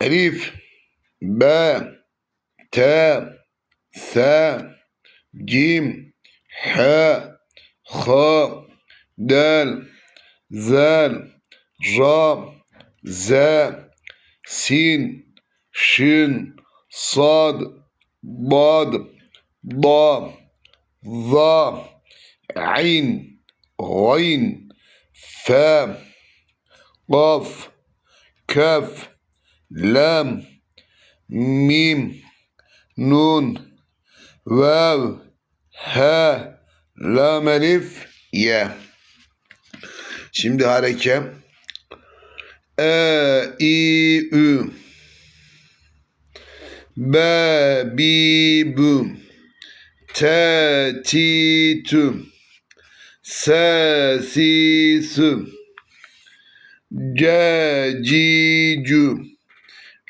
Elif, B, T, S, Cim, H, H, Del, Zel, Ra, Z, Sin, Şin, Sad, Bad, Da, Za, Ayn, Gayn, Fe, Kaf, Kaf, Lam, Mim, Nun, Vav, He, Lam Elif, Ye. Şimdi hareke. E, I, Ü. B, Bi, Bu. T, Ti, Tü. S, Si, Sü. C, Ci, Cü.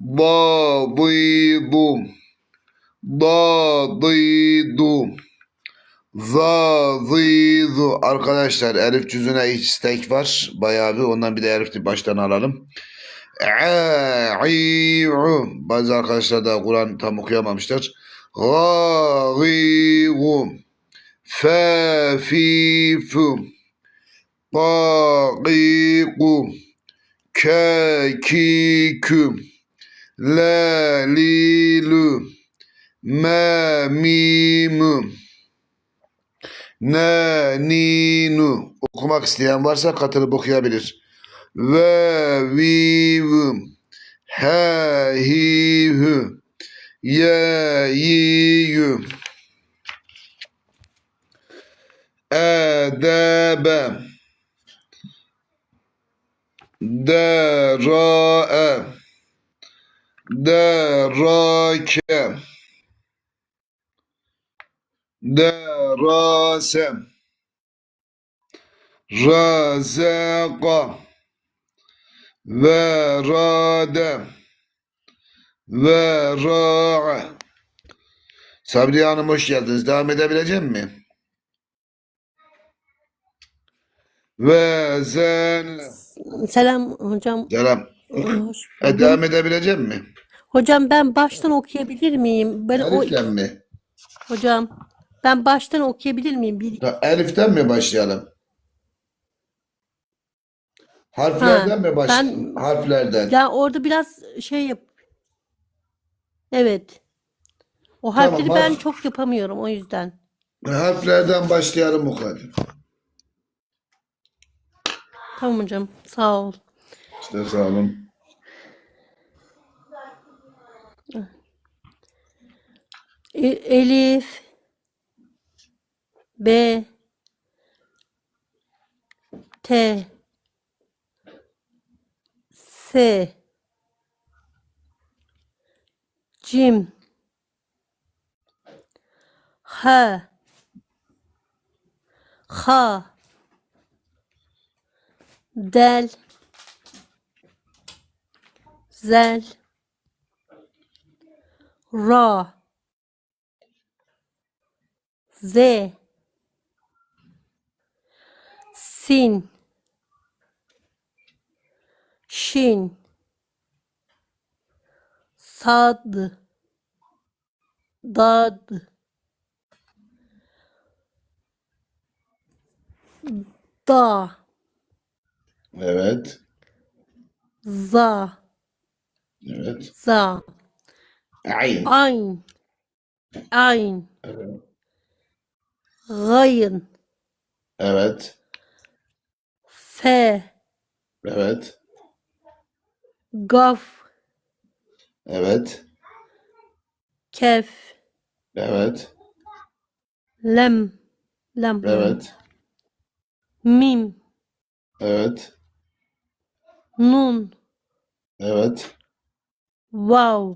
Da, Di, Du. Da, Di, Du. Za, zi, zu. Arkadaşlar Elif cüzüne istek var. Bayağı bir. Ondan bir de Elif'i baştan alalım. A, i, u. Bazı arkadaşlar da Kur'an tam okuyamamışlar. Ga, gi, gu. Fe, La, li, lu. Me, mi, mu. Ne, ni, nu. Okumak isteyen varsa katılıp okuyabilir. Ve, vi, vü. He, hi, hü. Ye, yi, yü. Edebe. Dera'e. Derake. Derase. Razaka. Verade. Vera'a. Sabriye Hanım hoş geldiniz. Devam edebilecek mi? Ve zen. Selam hocam. Selam. E, devam edebilecek mi? Hocam ben baştan okuyabilir miyim? Ben o Elif'ten mi? hocam ben baştan okuyabilir miyim? Bir Ta- Elif'ten mi başlayalım? Harflerden Ha, mi başlayalım? ben- Harflerden. ya orada biraz şey yap. Evet. O harfleri Tamam, ben harf- çok yapamıyorum o yüzden. Harflerden başlayalım o kadar. Tamam hocam. Sağ ol. İşte sağ olun. E- Elif B T S Cim H H Del Zel Ra. Z. Sin. Şin. Sad. Dad. Da. Evet. Za Evet. Za Ayn. Ayn Ayn Evet. Evet. Fe Evet. Gaf Evet. Kef Evet. Lem Lem Evet. Mim Evet. Nun Evet. Vav,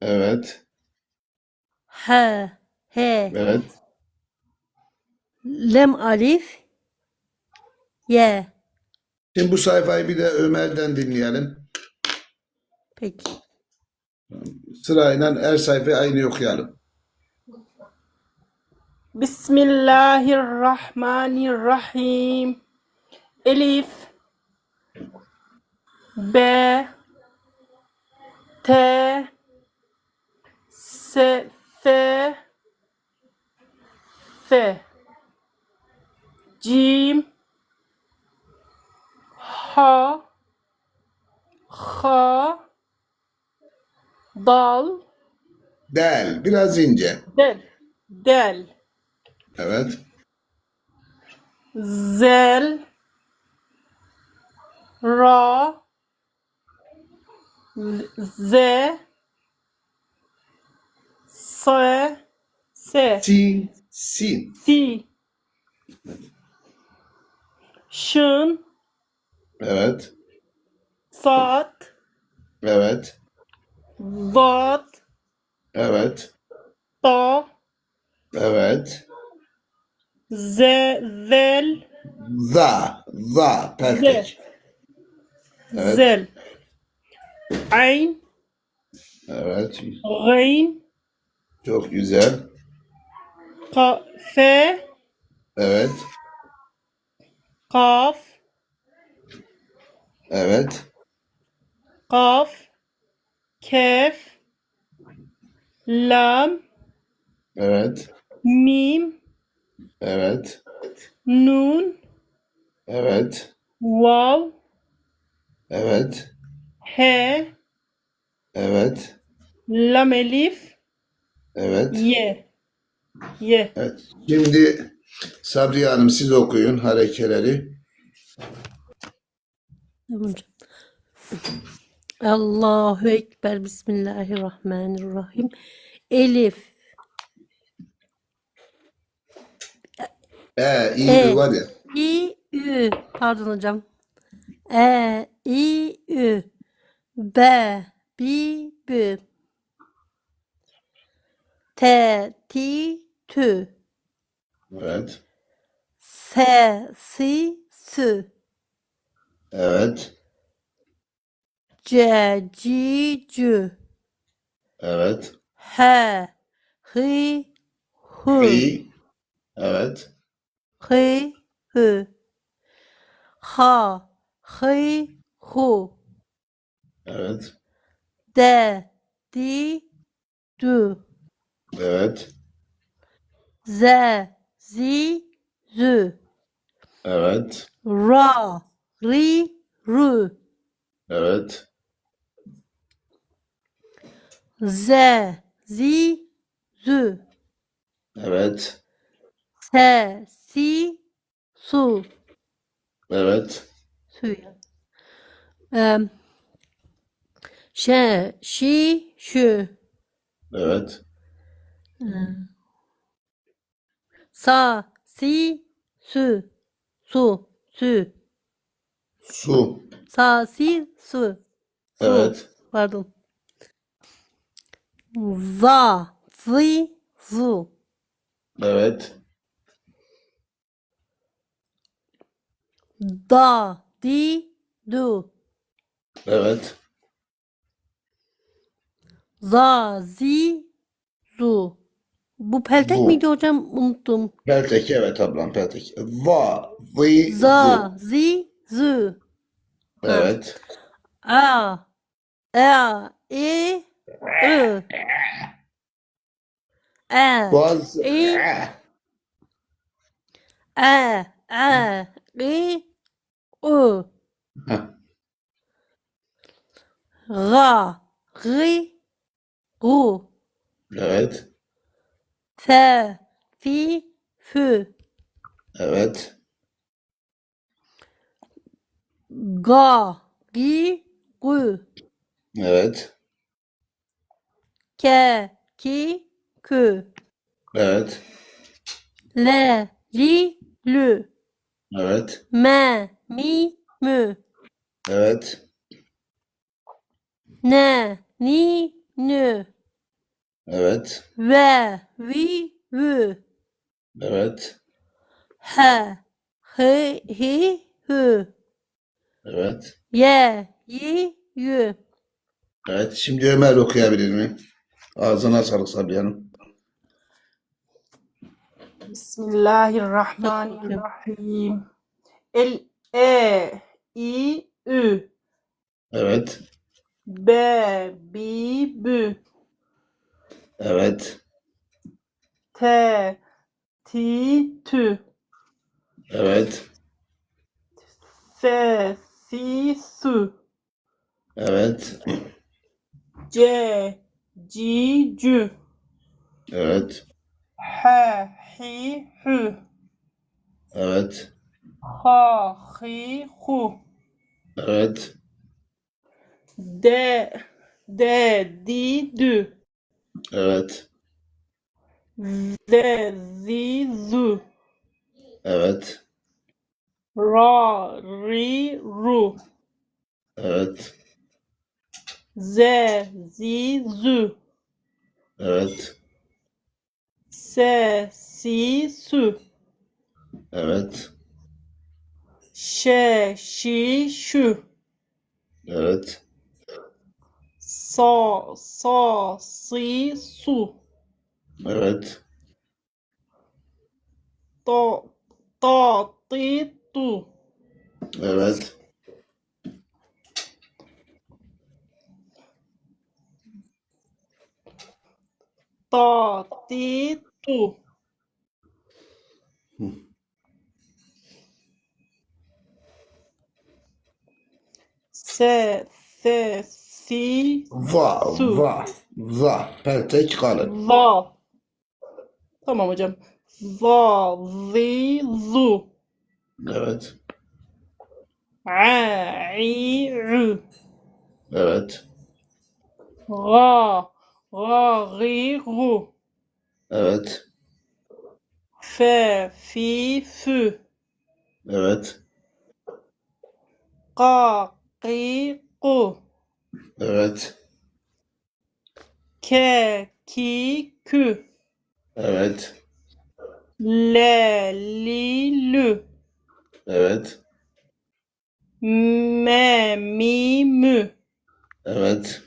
Evet. he, he, Evet. lem alif, ye. Şimdi bu sayfayı bir de Ömer'den dinleyelim. Peki. Sırayla her sayfayı aynı okuyalım. Bismillahirrahmanirrahim. Elif B T S F F Cim Ha Ha Dal Del. Biraz ince. Del Del Evet. Zel Ra Z S S Sin. Sin. Si Şın Evet. Sat Evet. Vat Evet. Ta Evet. Z Zel Za. Za. Peltek. Evet. Zel Ayn Evet. Gayn Çok güzel. Ka Fe Evet. Kaf Evet. Kaf Kef Lam Evet. Mim Evet. Nun Evet. Vav Evet. He Evet. Lam Elif Evet. Ye Ye Evet. Şimdi Sabriye Hanım siz okuyun harekeleri. Tamam hocam. Allahu Ekber. Bismillahirrahmanirrahim. Elif, E, iyi E. var ya. i, ü. Pardon hocam. E, i, ü. B, bi, bü. T, ti, tü. Evet. S, si, sü. Evet. C, ci, cü. Evet. H, hi, hu. İyi. Evet. Hı, hı. Ha, hı, hu. Evet. De, di, du. Evet. Z, zi, zü. Evet. Ra, ri, ru. Evet. Z, zi, zü. Evet. Se, si, su. Evet. Su ya. Şe, şi, şu. Evet. Sa, si, su. Su, su. Su. Sa, si, su. Su. Evet. Pardon. Za, zi, zu. Evet. Da, di, du. Evet. Za, zi, zu. Bu peltek Bu. miydi hocam? Unuttum. Peltek evet ablam peltek. Va. Vi. Za, zi, zu. zu. Evet. A, e, i, ı. E, Boğaz. İyi. e, e, i, u. Heh. Ra, ri, ru. Evet. Fe, fi, fü. Evet. Ga, gi, gu. Evet. Ke, ki, kü. Evet. Le, li, lü. Evet. Me, mi, mü. Evet. ne, ni, Evet. ve, vi, vü, Evet. he, hı, hi, hü, Evet. ye, yi, yü. Evet. Şimdi Ömer okuyabilir mi? Ağzına sağlık Sabriye Hanım. Bismillahirrahmanirrahim. El, e, i, ü, Evet. b, bi, bü, Evet. t, ti, tü, Evet. f, si, su, Evet. c, ci, cü, Evet. h, hi, hü, Evet. ha, hi, hu, Evet. d, d, di, dü, Evet. z, zi, zu, Evet. ra, ri, ru, Evet. z, zi, zu, Evet. se, si, su, Evet. şe, şi, şu, Evet. Sa, sa, si, su, Evet. ta, ta, ti, tu, Evet. ta, ti, tu, se, se, si, Va, Su. va, va. Peltek kalın. va. Tamam hocam. Va, zi, zu, Evet. a, i, ü, Evet. ra, ra, ri, ru, Evet. fe, fi, fü, Evet. ka, ki, ku, Evet. ke, ki, kü, Evet. le, li, lü, Evet. me, mi, mü, Evet.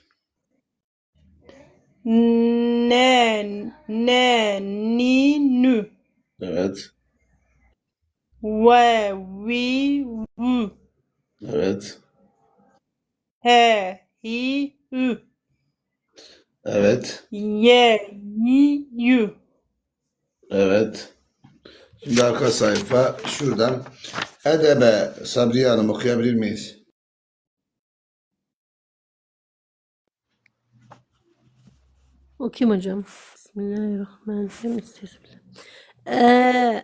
ne, ne, ni, nü, Evet. ve, vi, vü, Evet. he, hi, hü, Evet. ye, yi, yü. Evet. Şimdi arka sayfa şuradan. Edebe Sabriye Hanım okuyabilir miyiz? Okuyayım hocam. Bismillahirrahmanirrahim. Estağfirullah. E,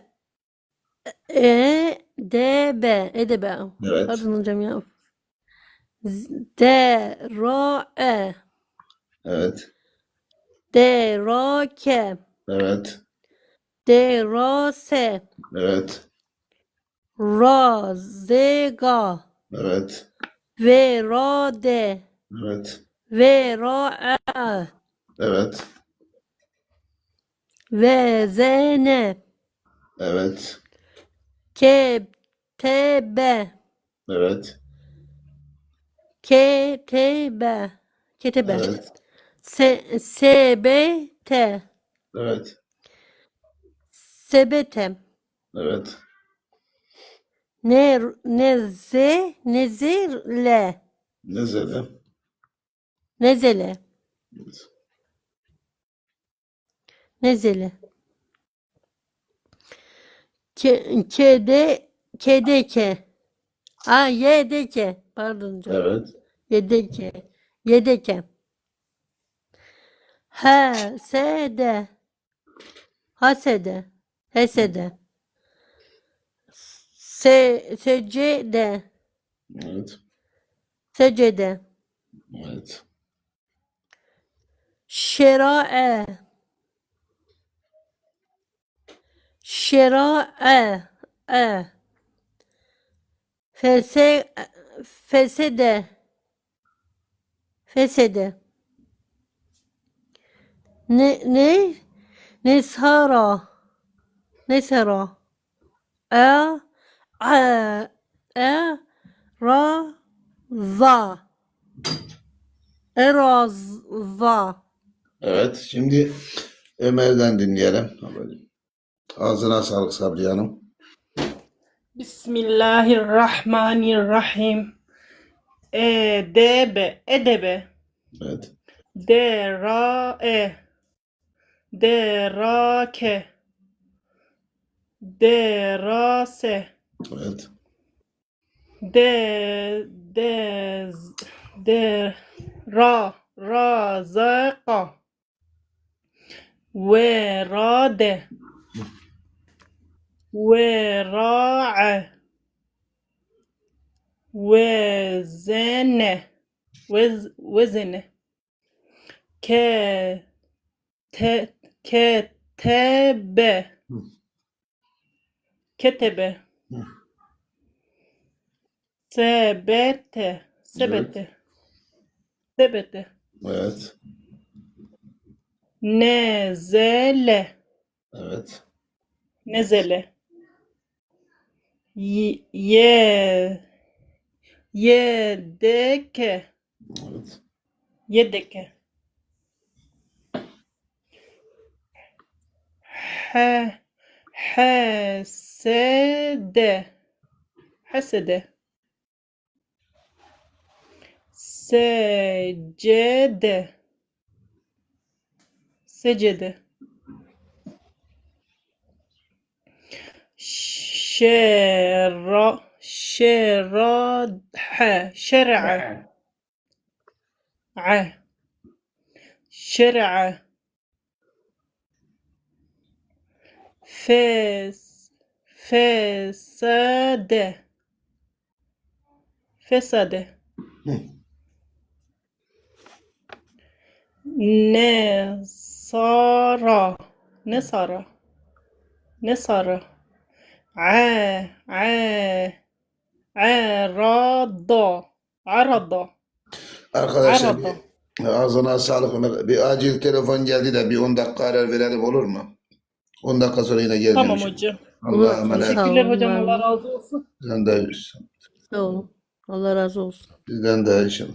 e, D, B. Edebe. Evet. Pardon hocam ya. D, Ro, E. Evet. D, Ro, K. Evet. D, Ro, S. Evet. Ra, Z, Ga. Evet. V, Ra, D. Evet. V, Ra, E. Evet. V, Z, N. Evet. K, B. Evet. K, T, B. K, T, B. Evet. S, S, B, T. Evet. S, B, T. Evet. Ne, ne, Z, ne, Z, L. Nezele. Nezele. Nezele. K, K, D, K, D, K. Aa, Y, D, K. Pardon hocam. Evet. Y, D, K. Y, D, K. H, S, D. H, S, D. H, S, D. S, S, C, D. Evet. S, C, D. Evet. Şerae. Şerae. E. Fese, fesede. Fesede. Ne ne? Nesara. Nesara. E a e ra za. Erazza. Evet. Şimdi Ömer'den dinleyelim. Ağzına sağlık Sabriye Hanım. Bismillahirrahmanirrahim. Edebe, edebe. Evet. Derae. Derake. Derase. Evet. De de de ra razaka verade vera'a wezene wez wezene ke te ketebe Hı. ketebe Hı. sebete sebete sebete Evet. nezele Evet. nezele Y- ye yedeke Evet. yedeke he hasede hasede secede secede شرع شرع. شرع. ع. شرع. فس فساد. فساد. نصارى. نصارى. نصارى. Ee, ee, a a arada arada Arkadaşlar arada. bir- ağzına sağlık Bir acil telefon geldi de bir 10 dakika arar verelim olur mu? 10 dakika sonra yine gel Tamam demişim. hocam. Allah'a emanet. Sağ Teşekkürler hocam. Allah razı olsun. Bizden de, Allah razı olsun. bizden de inşallah.